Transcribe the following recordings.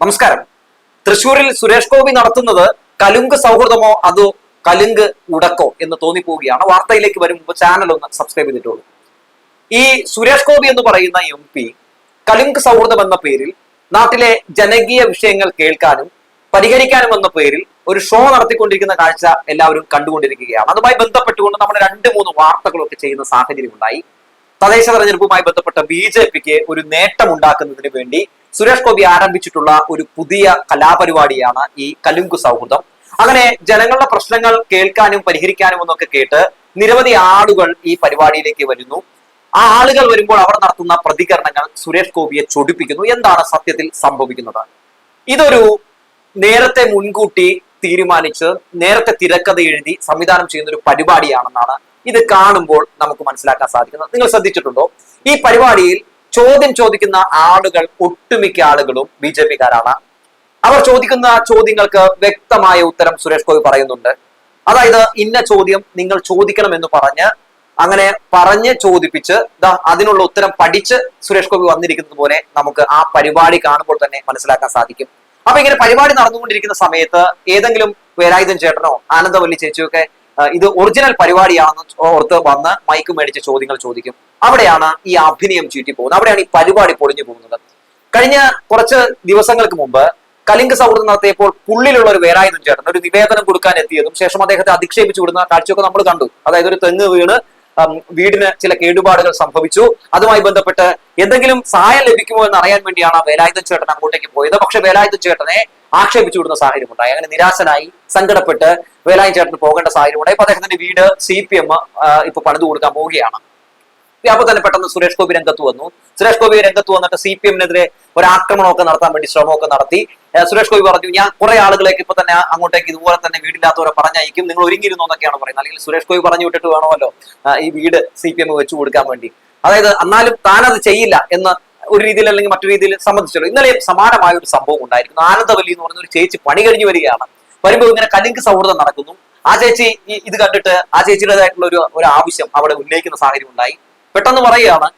നമസ്കാരം. തൃശൂരിൽ സുരേഷ് ഗോപി നടത്തുന്നത് കലുങ്ക് സൗഹൃദമോ അതോ കലുങ്ക് ഉടക്കോ എന്ന് തോന്നിപ്പോവുകയാണ്. വാർത്തയിലേക്ക് വരും മുമ്പ് ചാനൽ ഒന്ന് സബ്സ്ക്രൈബ് ചെയ്തിട്ടുള്ളൂ ഈ സുരേഷ് ഗോപി എന്ന് പറയുന്ന എം പി കലുങ്ക് സൗഹൃദം എന്ന പേരിൽ നാട്ടിലെ ജനകീയ വിഷയങ്ങൾ കേൾക്കാനും പരിഹരിക്കാനും എന്ന പേരിൽ ഒരു ഷോ നടത്തിക്കൊണ്ടിരിക്കുന്ന കാഴ്ച എല്ലാവരും കണ്ടുകൊണ്ടിരിക്കുകയാണ്. അതുമായി ബന്ധപ്പെട്ടുകൊണ്ട് നമ്മൾ രണ്ട് മൂന്ന് വാർത്തകളൊക്കെ ചെയ്യുന്ന സാഹചര്യം ഉണ്ടായി. തദ്ദേശ തെരഞ്ഞെടുപ്പുമായി ബന്ധപ്പെട്ട ബി ജെ പിക്ക് ഒരു നേട്ടം ഉണ്ടാക്കുന്നതിന് വേണ്ടി സുരേഷ് ഗോപി ആരംഭിച്ചിട്ടുള്ള ഒരു പുതിയ കലാപരിപാടിയാണ് ഈ കലുങ്കു സൗഹൃദം. അങ്ങനെ ജനങ്ങളുടെ പ്രശ്നങ്ങൾ കേൾക്കാനും പരിഹരിക്കാനും എന്നൊക്കെ കേട്ട് നിരവധി ആളുകൾ ഈ പരിപാടിയിലേക്ക് വരുന്നു. ആ ആളുകൾ വരുമ്പോൾ അവർ നടത്തുന്ന പ്രതികരണങ്ങൾ സുരേഷ് ഗോപിയെ ചൊടിപ്പിക്കുന്നു. എന്താണ് സത്യത്തിൽ സംഭവിക്കുന്നത്? ഇതൊരു നേരത്തെ മുൻകൂട്ടി തീരുമാനിച്ച് നേരത്തെ തിരക്കഥ എഴുതി സംവിധാനം ചെയ്യുന്ന ഒരു പരിപാടിയാണെന്നാണ് ഇത് കാണുമ്പോൾ നമുക്ക് മനസ്സിലാക്കാൻ സാധിക്കുന്നത് നിങ്ങൾ ശ്രദ്ധിച്ചിട്ടുണ്ടോ? ഈ പരിപാടിയിൽ ചോദ്യം ചോദിക്കുന്ന ആളുകൾ ഒട്ടുമിക്ക ആളുകളും ബി ജെ പിക്കാരാണ്. അവർ ചോദിക്കുന്ന ചോദ്യങ്ങൾക്ക് വ്യക്തമായ ഉത്തരം സുരേഷ് ഗോപി പറയുന്നുണ്ട്. അതായത് ഇന്ന ചോദ്യം നിങ്ങൾ ചോദിക്കണം എന്ന് പറഞ്ഞ് അങ്ങനെ പറഞ്ഞ് ചോദിപ്പിച്ച് അതിനുള്ള ഉത്തരം പഠിച്ച് സുരേഷ് ഗോപി വന്നിരിക്കുന്നത് പോലെ നമുക്ക് ആ പരിപാടി കാണുമ്പോൾ തന്നെ മനസ്സിലാക്കാൻ സാധിക്കും. അപ്പൊ ഇങ്ങനെ പരിപാടി നടന്നുകൊണ്ടിരിക്കുന്ന സമയത്ത് ഏതെങ്കിലും വേലായുധൻ ചേട്ടനോ ആനന്ദവല്ലി ചേച്ചിയോ ഒക്കെ ആ, ഇത് ഒറിജിനൽ പരിപാടിയാണെന്ന് ഓർത്ത് വന്ന് മൈക്ക് മേടിച്ച ചോദ്യങ്ങൾ ചോദിക്കും. അവിടെയാണ് ഈ അഭിനയം ചീറ്റി പോകുന്നത്. അവിടെയാണ് ഈ പരിപാടി പൊളിഞ്ഞു പോകുന്നത്. കഴിഞ്ഞ കുറച്ച് ദിവസങ്ങൾക്ക് മുമ്പ് കലിംഗ സൗഹൃദം നടത്തിയപ്പോൾ പുള്ളിലുള്ള ഒരു വേലായുധൻ ചേട്ടൻ ഒരു നിവേദനം കൊടുക്കാൻ എത്തിയതും ശേഷം അദ്ദേഹത്തെ അധിക്ഷേപിച്ചു വിടുന്ന കാഴ്ചയൊക്കെ നമ്മൾ കണ്ടു. അതായത് ഒരു തെങ്ങ് വീണ് വീടിന് ചില കേടുപാടുകൾ സംഭവിച്ചു. അതുമായി ബന്ധപ്പെട്ട് എന്തെങ്കിലും സഹായം ലഭിക്കുമോ എന്ന് അറിയാൻ വേണ്ടിയാണ് ആ വേലായുധൻ ചേട്ടൻ അങ്ങോട്ടേക്ക് പോയത്. പക്ഷെ വേലായുധൻ ചേട്ടനെ ആക്ഷേപിച്ചു വിടുന്ന സാഹചര്യം ഉണ്ടായി. അങ്ങനെ നിരാശനായി സങ്കടപ്പെട്ട് വേലായി ചേട്ടന് പോകേണ്ട സാഹചര്യം ഉണ്ടായി ഇപ്പൊ അദ്ദേഹത്തിന്റെ വീട് സി പി എം ഇപ്പൊ പണിതു കൊടുക്കാൻ പോവുകയാണ്. അപ്പൊ തന്നെ പെട്ടെന്ന് സുരേഷ് ഗോപി രംഗത്ത് വന്നു. സുരേഷ് ഗോപി രംഗത്ത് വന്നിട്ട് സി പി എമ്മിനെതിരെ ഒരു ആക്രമണമൊക്കെ നടത്താൻ വേണ്ടി ശ്രമമൊക്കെ നടത്തി. സുരേഷ് ഗോപി പറഞ്ഞു ഞാൻ കുറെ ആളുകളേക്ക് ഇപ്പൊ തന്നെ അങ്ങോട്ടേക്ക് ഇതുപോലെ തന്നെ വീടില്ലാത്തവരെ പറഞ്ഞയക്കും. നിങ്ങൾ ഒരുങ്ങിയിരുന്നു എന്നൊക്കെയാണ് പറയുന്നത്. അല്ലെങ്കിൽ സുരേഷ് ഗോപി പറഞ്ഞു വിട്ടിട്ട് വേണമല്ലോ ഈ വീട് സി പി എം വെച്ചു കൊടുക്കാൻ വേണ്ടി. അതായത് എന്നാലും താനത് ചെയ്യില്ല എന്ന് ഒരു രീതിയിൽ അല്ലെങ്കിൽ മറ്റു രീതിയിൽ സംബന്ധിച്ചല്ലോ ഇന്നലെയും സമാനമായ ഒരു സംഭവം ഉണ്ടായിരുന്നു ആനന്ദവല്ലി എന്ന് പറഞ്ഞ ഒരു ചേച്ചി പണി കഴിഞ്ഞു വരികയാണ്. വരുമ്പോൾ ഇങ്ങനെ കലിങ്ക് സൗഹൃദം നടക്കുന്നു. ആ ചേച്ചി ഇത് കണ്ടിട്ട് ആ ചേച്ചിയുടേതായിട്ടുള്ള ഒരു ഒരു ആവശ്യം അവിടെ ഉന്നയിക്കുന്ന സാഹചര്യം ഉണ്ടായി. പെട്ടെന്ന് പറയുകയാണ്.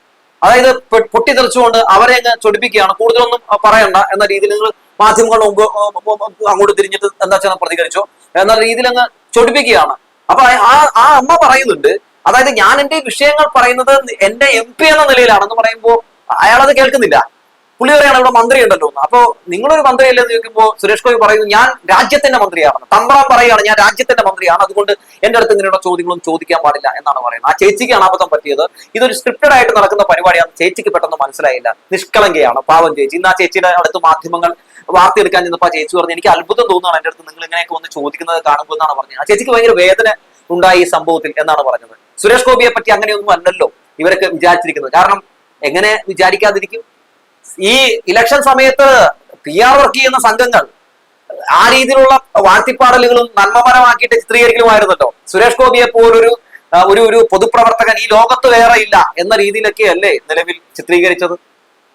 അതായത് പൊട്ടിത്തെറിച്ചുകൊണ്ട് അവരെ അങ്ങ് ചൊടിപ്പിക്കുകയാണ്. കൂടുതലൊന്നും പറയണ്ട എന്ന രീതിയിൽ നിങ്ങൾ മാധ്യമങ്ങളുടെ മുമ്പ് അങ്ങോട്ട് തിരിഞ്ഞിട്ട് എന്താ വെച്ചാൽ പ്രതികരിച്ചോ എന്ന രീതിയിൽ അങ്ങ് ചൊടിപ്പിക്കുകയാണ്. അപ്പൊ ആ ആ അമ്മ പറയുന്നുണ്ട്. അതായത് ഞാൻ എന്റെ വിഷയങ്ങൾ പറയുന്നത് എന്റെ എം പി എന്ന നിലയിലാണെന്ന് പറയുമ്പോൾ അയാളത് കേൾക്കുന്നില്ല. പുള്ളി പറയാണ് ഇവിടെ മന്ത്രി ഉണ്ടല്ലോ അപ്പോ നിങ്ങളൊരു മന്ത്രിയല്ലെന്ന് ചോദിക്കുമ്പോൾ സുരേഷ് ഗോപി പറയുന്നു ഞാൻ രാജ്യത്തിന്റെ മന്ത്രിയാണ്. തമ്പ്രാൻ പറയുകയാണ് ഞാൻ രാജ്യത്തിന്റെ മന്ത്രിയാണ്. അതുകൊണ്ട് എന്റെ അടുത്ത് ഇങ്ങനെയുള്ള ചോദ്യങ്ങളും ചോദിക്കാൻ പാടില്ല എന്നാണ് പറയുന്നത്. ആ ചേച്ചിക്ക് അനാബദ്ധം പറ്റിയത്. ഇതൊരു സ്ക്രിപ്റ്റഡ് ആയിട്ട് നടക്കുന്ന പരിപാടിയാണ് ചേച്ചിക്ക് പെട്ടെന്ന് മനസ്സിലായില്ല. നിഷ്കളങ്കയാണ് പാവം ചേച്ചി. ഇന്ന് ആ ചേച്ചിയുടെ അടുത്ത് മാധ്യമങ്ങൾ വാർത്തയെടുക്കാൻ ചെന്നപ്പോൾ ആ ചേച്ചി പറഞ്ഞു എനിക്ക് അത്ഭുതം തോന്നുകയാണ് എന്റെ അടുത്ത് നിങ്ങൾ ഇങ്ങനെയൊക്കെ ഒന്ന് ചോദിക്കുന്നത് കാണുമ്പോൾ എന്നാണ് പറഞ്ഞത്. ആ ചേച്ചിക്ക് ഭയങ്കര വേദന ഉണ്ടായി ഈ സംഭവത്തിൽ എന്നാണ് പറഞ്ഞത്. സുരേഷ് ഗോപിയെ പറ്റി അങ്ങനെയൊന്നും അല്ലല്ലോ ഇവരൊക്കെ വിചാരിച്ചിരിക്കുന്നത്. കാരണം എങ്ങനെ വിചാരിക്കാതിരിക്കും? ഈ ഇലക്ഷൻ സമയത്ത് പി ആർ വർക്ക് ചെയ്യുന്ന സംഘങ്ങൾ ആ രീതിയിലുള്ള വാഴ്ത്തിപ്പാടലുകളും നന്മമരമാക്കിയിട്ട് ചിത്രീകരിക്കലുമായിരുന്നല്ലോ. സുരേഷ് ഗോപിയെ പോലൊരു ഒരു ഒരു പൊതുപ്രവർത്തകൻ ഈ ലോകത്ത് വേറെ ഇല്ല എന്ന രീതിയിലൊക്കെ അല്ലേ നിലവിൽ ചിത്രീകരിച്ചത്?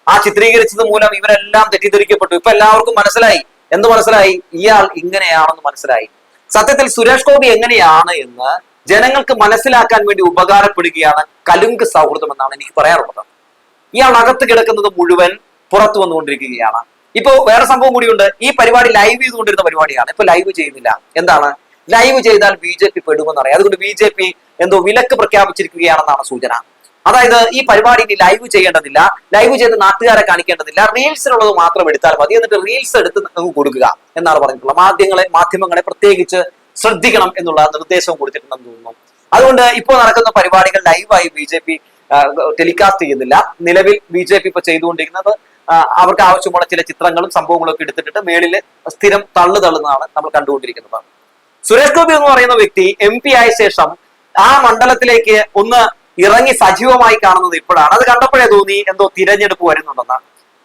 ആ ചിത്രീകരിച്ചത് മൂലം ഇവരെല്ലാം തെറ്റിദ്ധരിക്കപ്പെട്ടു. ഇപ്പൊ എല്ലാവർക്കും മനസ്സിലായി. എന്ത് മനസ്സിലായി? ഇയാൾ ഇങ്ങനെയാണെന്ന് മനസ്സിലായി. സത്യത്തിൽ സുരേഷ് ഗോപി എങ്ങനെയാണ് എന്ന് ജനങ്ങൾക്ക് മനസ്സിലാക്കാൻ വേണ്ടി ഉപകാരപ്പെടുകയാണ് കലുങ്ക് സൗഹൃദം എന്നാണ് എനിക്ക് പറയാറുള്ളത്. ഇയാൾ അകത്ത് കിടക്കുന്നത് മുഴുവൻ പുറത്തു വന്നുകൊണ്ടിരിക്കുകയാണ്. ഇപ്പോ വേറെ സംഭവം കൂടിയുണ്ട്. ഈ പരിപാടി ലൈവ് ചെയ്തുകൊണ്ടിരുന്ന പരിപാടിയാണ്. ഇപ്പൊ ലൈവ് ചെയ്യുന്നില്ല. എന്താണ്? ലൈവ് ചെയ്താൽ ബി ജെ പി പെടുമെന്നറിയാം അതുകൊണ്ട് ബി ജെ പി എന്തോ വിലക്ക് പ്രഖ്യാപിച്ചിരിക്കുകയാണെന്നാണ് സൂചന. അതായത് ഈ പരിപാടി ഇനി ലൈവ് ചെയ്യേണ്ടതില്ല. ലൈവ് ചെയ്ത് നാട്ടുകാരെ കാണിക്കേണ്ടതില്ല. റീൽസിനുള്ളത് മാത്രം എടുത്താൽ മതി. എന്നിട്ട് റീൽസ് എടുത്ത് നമുക്ക് കൊടുക്കുക എന്നാണ് പറഞ്ഞിട്ടുള്ളത്. മാധ്യമങ്ങളെ മാധ്യമങ്ങളെ പ്രത്യേകിച്ച് ശ്രദ്ധിക്കണം എന്നുള്ള നിർദ്ദേശവും കൊടുത്തിട്ടുണ്ടെന്ന് തോന്നുന്നു. അതുകൊണ്ട് ഇപ്പോൾ നടക്കുന്ന പരിപാടികൾ ലൈവായി ബി ജെ പി ടെലികാസ്റ്റ് ചെയ്യുന്നില്ല. നിലവിൽ ബി ജെ പി ഇപ്പൊ ചെയ്തുകൊണ്ടിരിക്കുന്നത് അവർക്ക് ആവശ്യമുള്ള ചില ചിത്രങ്ങളും സംഭവങ്ങളും ഒക്കെ എടുത്തിട്ട് മേളിൽ സ്ഥിരം തള്ളു തള്ളുന്നതാണ് നമ്മൾ കണ്ടുകൊണ്ടിരിക്കുന്നത്. സുരേഷ് ഗോപി എന്ന് പറയുന്ന വ്യക്തി എം പി ആയ ശേഷം ആ മണ്ഡലത്തിലേക്ക് ഒന്ന് ഇറങ്ങി സജീവമായി കാണുന്നത് ഇപ്പോഴാണ്. അത് കണ്ടപ്പോഴേ തോന്നി എന്തോ തിരഞ്ഞെടുപ്പ് വരുന്നുണ്ടെന്ന്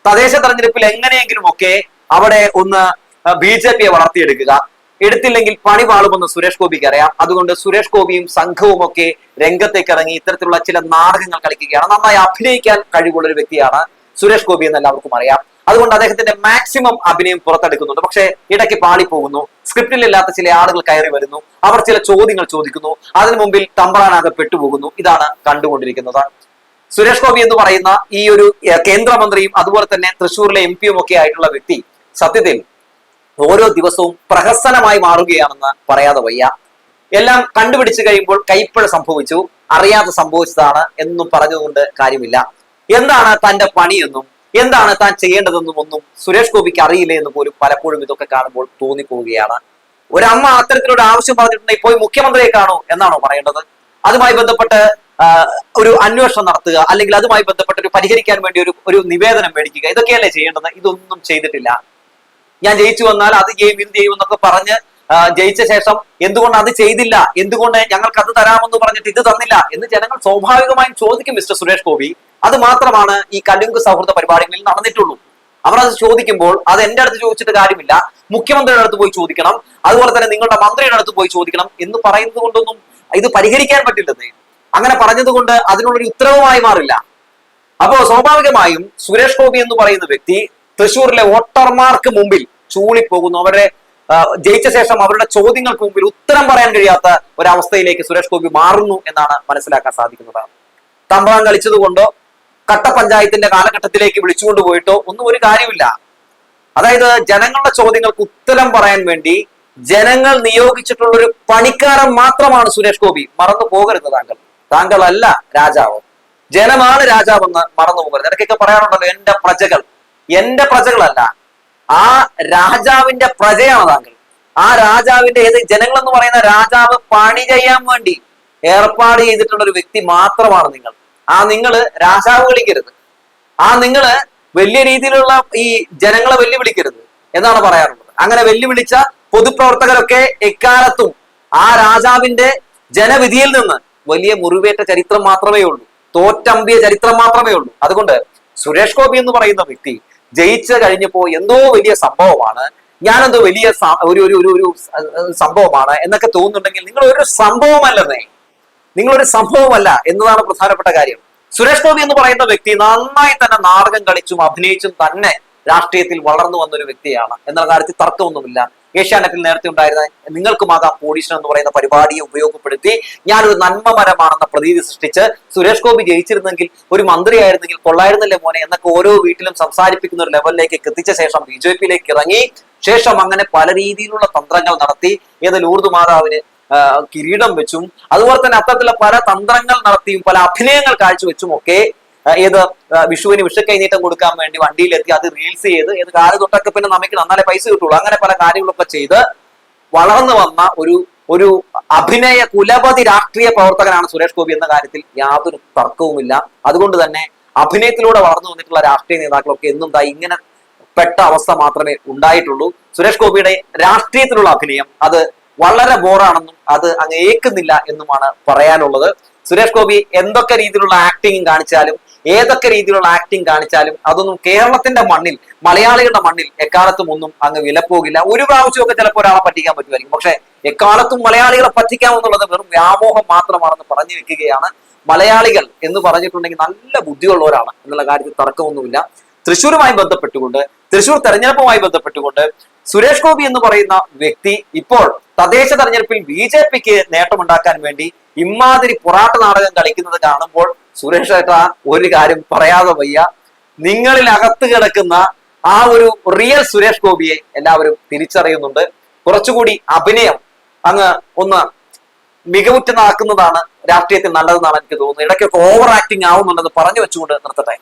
തദ്ദേശ തെരഞ്ഞെടുപ്പിൽ എങ്ങനെയെങ്കിലും ഒക്കെ അവിടെ ഒന്ന് ബി ജെ പിയെ വളർത്തിയെടുക്കുക. എടുത്തില്ലെങ്കിൽ പണി പാളുമെന്ന് സുരേഷ് ഗോപിക്ക് അറിയാം. അതുകൊണ്ട് സുരേഷ് ഗോപിയും സംഘവും ഒക്കെ രംഗത്തേക്ക് ഇറങ്ങി ഇത്തരത്തിലുള്ള ചില നാടകങ്ങൾ കളിക്കുകയാണ്. നന്നായി അഭിനയിക്കാൻ കഴിവുള്ള ഒരു വ്യക്തിയാണ് സുരേഷ് ഗോപി എന്ന് എല്ലാവർക്കും അറിയാം. അതുകൊണ്ട് അദ്ദേഹത്തിന്റെ മാക്സിമം അഭിനയം പുറത്തെടുക്കുന്നുണ്ട്. പക്ഷേ ഇടയ്ക്ക് പാളിപ്പോകുന്നു. സ്ക്രിപ്റ്റിലില്ലാത്ത ചില ആളുകൾ കയറി വരുന്നു. അവർ ചില ചോദ്യങ്ങൾ ചോദിക്കുന്നു. അതിനു മുമ്പിൽ തമ്പറാനാകെ പെട്ടുപോകുന്നു. ഇതാണ് കണ്ടുകൊണ്ടിരിക്കുന്നത്. സുരേഷ് ഗോപി എന്ന് പറയുന്ന ഈ ഒരു കേന്ദ്രമന്ത്രിയും അതുപോലെ തന്നെ തൃശ്ശൂരിലെ എം പിയും ഒക്കെ ആയിട്ടുള്ള വ്യക്തി സത്യത്തിൽ ഓരോ ദിവസവും പ്രഹസനമായി മാറുകയാണെന്ന് പറയാതെ വയ്യ. എല്ലാം കണ്ടുപിടിച്ചു കഴിയുമ്പോൾ കൈപ്പഴ സംഭവിച്ചു. അറിയാതെ സംഭവിച്ചതാണ് എന്നും പറഞ്ഞതുകൊണ്ട് കാര്യമില്ല. എന്താണ് തന്റെ പണിയെന്നും എന്താണ് താൻ ചെയ്യേണ്ടതെന്നും ഒന്നും സുരേഷ് ഗോപിക്ക് അറിയില്ല എന്ന് പോലും പലപ്പോഴും ഇതൊക്കെ കാണുമ്പോൾ തോന്നിപ്പോവുകയാണ്. ഒരമ്മ അത്തരത്തിലൊരു ആവശ്യം പറഞ്ഞിട്ടുണ്ടെങ്കിൽ പോയി മുഖ്യമന്ത്രിയെ കാണൂ എന്നാണോ പറയേണ്ടത്? അതുമായി ബന്ധപ്പെട്ട് ഒരു അന്വേഷണം നടത്തുക അല്ലെങ്കിൽ അതുമായി ബന്ധപ്പെട്ട് ഒരു പരിഹരിക്കാൻ വേണ്ടി ഒരു ഒരു നിവേദനം മേടിക്കുക ഇതൊക്കെയല്ലേ ചെയ്യേണ്ടത്? ഇതൊന്നും ചെയ്തിട്ടില്ല. ഞാൻ ജയിച്ചു വന്നാൽ അത് ചെയ്യും ഇത് ചെയ്യും എന്നൊക്കെ പറഞ്ഞ് ജയിച്ച ശേഷം എന്തുകൊണ്ട് അത് ചെയ്തില്ല? എന്തുകൊണ്ട് ഞങ്ങൾക്ക് അത് തരാമെന്ന് പറഞ്ഞിട്ട് ഇത് തന്നില്ല? എന്ന് ജനങ്ങൾ സ്വാഭാവികമായും ചോദിക്കും മിസ്റ്റർ സുരേഷ് ഗോപി. അത് മാത്രമാണ് ഈ കലുങ്ക് സൗഹൃദ പരിപാടികളിൽ നടന്നിട്ടുള്ളൂ. അവർ അത് ചോദിക്കുമ്പോൾ അത് എന്റെ അടുത്ത് ചോദിച്ചിട്ട് കാര്യമില്ല. മുഖ്യമന്ത്രിയുടെ അടുത്ത് പോയി ചോദിക്കണം. അതുപോലെ തന്നെ നിങ്ങളുടെ മന്ത്രിയുടെ അടുത്ത് പോയി ചോദിക്കണം എന്ന് പറയുന്നത് കൊണ്ടൊന്നും ഇത് പരിഹരിക്കാൻ പറ്റില്ലെന്ന്. അങ്ങനെ പറഞ്ഞത് കൊണ്ട് അതിനുള്ളൊരു ഉത്തരവുമായി മാറില്ല. അപ്പോ സ്വാഭാവികമായും സുരേഷ് ഗോപി എന്ന് പറയുന്ന വ്യക്തി തൃശ്ശൂരിലെ വോട്ടർമാർക്ക് മുമ്പിൽ ചൂളിപ്പോകുന്നു. അവരുടെ ജയിച്ച ശേഷം അവരുടെ ചോദ്യങ്ങൾക്ക് മുമ്പിൽ ഉത്തരം പറയാൻ കഴിയാത്ത ഒരവസ്ഥയിലേക്ക് സുരേഷ് ഗോപി മാറുന്നു എന്നാണ് മനസ്സിലാക്കാൻ സാധിക്കുന്നത്. തമ്പളം കളിച്ചതുകൊണ്ടോ കട്ട പഞ്ചായത്തിന്റെ കാലഘട്ടത്തിലേക്ക് വിളിച്ചുകൊണ്ട് പോയിട്ടോ ഒന്നും ഒരു കാര്യമില്ല അതായത് ജനങ്ങളുടെ ചോദ്യങ്ങൾക്ക് ഉത്തരം പറയാൻ വേണ്ടി ജനങ്ങൾ നിയോഗിച്ചിട്ടുള്ള ഒരു പണിക്കാരൻ മാത്രമാണ് സുരേഷ് ഗോപി. മറന്നു പോകരുത് താങ്കൾ. താങ്കളല്ല രാജാവ്. ജനമാണ് രാജാവെന്ന് മറന്നു പോകരുത്. ഇടയ്ക്കൊക്കെ പറയാറുണ്ടല്ലോ എന്റെ പ്രജകൾ. എന്റെ പ്രജകളല്ല. ആ രാജാവിന്റെ പ്രജയാണ് താങ്കൾ ആ രാജാവിന്റെ ഏത് ജനങ്ങൾ എന്ന് പറയുന്ന രാജാവ് പണി ചെയ്യാൻ വേണ്ടി ഏർപ്പാട് ചെയ്തിട്ടുള്ള ഒരു വ്യക്തി മാത്രമാണ് നിങ്ങൾ. ആ നിങ്ങൾ രാജാവ് വിളിക്കരുത്. ആ നിങ്ങൾ വലിയ രീതിയിലുള്ള ഈ ജനങ്ങളെ വെല്ലുവിളിക്കരുത് എന്നാണ് പറയാറുള്ളത്. അങ്ങനെ വെല്ലുവിളിച്ച പൊതുപ്രവർത്തകരൊക്കെ എക്കാലത്തും ആ രാജാവിന്റെ ജനവിധിയിൽ നിന്ന് വലിയ മുറിവേറ്റ ചരിത്രം മാത്രമേ ഉള്ളൂ. തോറ്റമ്പിയ ചരിത്രം മാത്രമേ ഉള്ളൂ. അതുകൊണ്ട് സുരേഷ് ഗോപി എന്ന് പറയുന്ന വ്യക്തി ജയിച്ചു കഴിഞ്ഞപ്പോ എന്തോ വലിയ സംഭവമാണ് ഞാനെന്തോ വലിയ ഒരു ഒരു ഒരു സംഭവമാണ് എന്നൊക്കെ തോന്നുന്നുണ്ടെങ്കിൽ നിങ്ങൾ ഒരു സംഭവമല്ലെന്നേ. നിങ്ങളൊരു സംഭവമല്ല എന്നതാണ് പ്രധാനപ്പെട്ട കാര്യം. സുരേഷ് ഗോപി എന്ന് പറയുന്ന വ്യക്തി നന്നായി തന്നെ നാടകം കളിച്ചും അഭിനയിച്ചും തന്നെ രാഷ്ട്രീയത്തിൽ വളർന്നു വന്ന ഒരു വ്യക്തിയാണ്. എന്നുള്ള കാര്യത്തിൽ തർക്കമൊന്നുമില്ല. ഏഷ്യാനെറ്റിൽ നേരത്തെ ഉണ്ടായിരുന്ന നിങ്ങൾക്കുമാകാം ഓഡീഷൻ എന്ന് പറയുന്ന പരിപാടിയെ ഉപയോഗപ്പെടുത്തി ഞാനൊരു നന്മമരമാണെന്ന പ്രതീതി സൃഷ്ടിച്ച് സുരേഷ് ഗോപി ജയിച്ചിരുന്നെങ്കിൽ ഒരു മന്ത്രിയായിരുന്നെങ്കിൽ കൊള്ളായിരുന്നല്ലേ മോനെ എന്നൊക്കെ ഓരോ വീട്ടിലും സംസാരിപ്പിക്കുന്ന ഒരു ലെവലിലേക്ക് എത്തിച്ച ശേഷം ബി ജെ പിയിലേക്ക് ഇറങ്ങി. ശേഷം അങ്ങനെ പല രീതിയിലുള്ള തന്ത്രങ്ങൾ നടത്തി ഏത് ലൂർദ് മാതാവിന് കിരീടം വെച്ചും അതുപോലെ തന്നെ അത്തരത്തിലുള്ള പല തന്ത്രങ്ങൾ നടത്തിയും പല അഭിനയങ്ങൾ കാഴ്ചവെച്ചും ഒക്കെ ഏത് വിഷുവിന് വിഷക്കൈനീട്ടം കൊടുക്കാൻ വേണ്ടി വണ്ടിയിലെത്തി അത് റീൽസ് ചെയ്ത് ഏത് കാൽ തൊട്ടൊക്കെ പിന്നെ നമുക്ക് നന്നാലേ പൈസ കിട്ടുള്ളൂ. അങ്ങനെ പല കാര്യങ്ങളൊക്കെ ചെയ്ത് വളർന്നു വന്ന ഒരു ഒരു അഭിനയ കുലപതി രാഷ്ട്രീയ പ്രവർത്തകനാണ് സുരേഷ് ഗോപി എന്ന കാര്യത്തിൽ യാതൊരു തർക്കവുമില്ല. അതുകൊണ്ട് തന്നെ അഭിനയത്തിലൂടെ വളർന്നു വന്നിട്ടുള്ള രാഷ്ട്രീയ നേതാക്കളൊക്കെ എന്നും ഇങ്ങനെ പെട്ട അവസ്ഥ മാത്രമേ ഉണ്ടായിട്ടുള്ളൂ. സുരേഷ് ഗോപിയുടെ രാഷ്ട്രീയത്തിലുള്ള അഭിനയം അത് വളരെ ബോറാണെന്നും അത് അങ്ങ് ഏക്കുന്നില്ല എന്നുമാണ് പറയാനുള്ളത്. സുരേഷ് ഗോപി എന്തൊക്കെ രീതിയിലുള്ള ആക്ടിങ്ങും കാണിച്ചാലും ഏതൊക്കെ രീതിയിലുള്ള ആക്ടിങ് കാണിച്ചാലും അതൊന്നും കേരളത്തിന്റെ മണ്ണിൽ മലയാളികളുടെ മണ്ണിൽ എക്കാലത്തും ഒന്നും അങ്ങ് വിലപ്പോകില്ല. ഒരു പ്രാവശ്യമൊക്കെ ചിലപ്പോൾ ഒരാളെ പറ്റിക്കാൻ പറ്റുമായിരിക്കും. പക്ഷെ എക്കാലത്തും മലയാളികളെ പറ്റിക്കാമെന്നുള്ളത് വെറും വ്യാമോഹം മാത്രമാണെന്ന് പറഞ്ഞു വെക്കുകയാണ് മലയാളികൾ എന്ന് പറഞ്ഞിട്ടുണ്ടെങ്കിൽ നല്ല ബുദ്ധിയുള്ളവരാണ് എന്നുള്ള കാര്യത്തിൽ തർക്കമൊന്നുമില്ല. തൃശ്ശൂരുമായി ബന്ധപ്പെട്ടുകൊണ്ട് തൃശ്ശൂർ തെരഞ്ഞെടുപ്പുമായി ബന്ധപ്പെട്ടുകൊണ്ട് സുരേഷ് ഗോപി എന്ന് പറയുന്ന വ്യക്തി ഇപ്പോൾ തദ്ദേശ തെരഞ്ഞെടുപ്പിൽ ബി ജെ പിക്ക് നേട്ടമുണ്ടാക്കാൻ വേണ്ടി ഇമ്മാതിരി പൊറാട്ട നാടകം കളിക്കുന്നത് കാണുമ്പോൾ സുരേഷ് ഏട്ടാ ഒരു കാര്യം പറയാതെ വയ്യ. നിങ്ങളിൽ അകത്ത് കിടക്കുന്ന ആ ഒരു റിയൽ സുരേഷ് ഗോപിയെ എല്ലാവരും തിരിച്ചറിയുന്നുണ്ട്. കുറച്ചുകൂടി അഭിനയം അങ്ങ് ഒന്ന് മികവുറ്റനാക്കുന്നതാണ് രാഷ്ട്രീയത്തിൽ നല്ലതെന്നാണ് എനിക്ക് തോന്നുന്നത്. ഇടയ്ക്കൊക്കെ ഓവർ ആക്ടിങ് ആവുന്നുണ്ടെന്ന് പറഞ്ഞു വെച്ചുകൊണ്ട് നിർത്തട്ടെ.